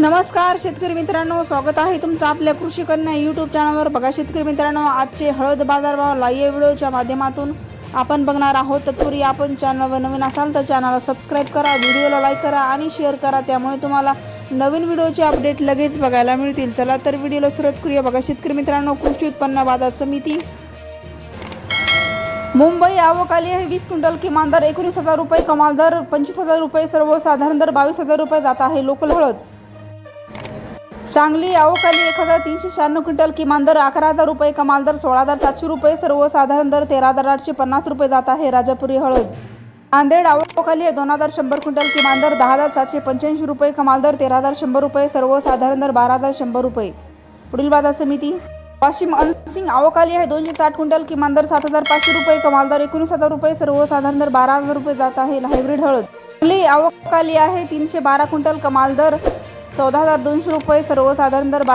नमस्कार शेतकरी मित्रांनो. स्वागत आहे तुमचं आपल्या कृषी कन्या यूट्यूब चॅनलवर बघा शेतकरी मित्रांनो आजचे हळद बाजारभाव लाईव्ह व्हिडिओच्या माध्यमातून आपण बघणार आहोत. तत्पूर्वी आपण चॅनलवर नवीन असाल तर चॅनलला सबस्क्राईब करा व्हिडिओला लाईक करा आणि शेअर करा. त्यामुळे तुम्हाला नवीन व्हिडिओचे अपडेट लगेच बघायला मिळतील. चला तर व्हिडिओला सुरुवात करूया. बघा शेतकरी मित्रांनो कृषी उत्पन्न बाजार समिती. मुंबई आवकाली हे आहे. वीस क्विंटल किमान दर एकोणीस हजार रुपये कमाल दर पंचवीस हजार रुपये सर्वसाधारण दर बावीस हजार रुपये जात आहे. लोकल हळद सांगली आवकाली एक हजार तीनशे शहाण्णव क्विंटल किमान दर अकरा हजार रुपये कमाल दर सोळा हजार सातशे रुपये सर्वसाधारण दर तेरा हजार आठशे पन्नास रुपये जात आहे राजापुरी हळद. नांदेड आवक आहे. दोन हजार शंभर क्विंटल किमान दर दहा हजार सातशे पंच्याऐंशी रुपये कमाल दर तेरा हजार शंभर रुपये सर्वसाधारण दर बारा हजार शंभर रुपये. पुढील बाजार समिती. वाशिम अनसिंग आवकाली आहे. दोनशे साठ क्विंटल किमान दर सात हजार पाचशे रुपये कमाल दर एकोणीस हजार रुपये सर्वसाधारण दर बारा हजार रुपये जात आहे हायब्रिड हळद. सांगली आहे. तीनशे बारा क्विंटल कमाल दर चौदा हजार दोनशे रुपये सर्वसाधारण दर बा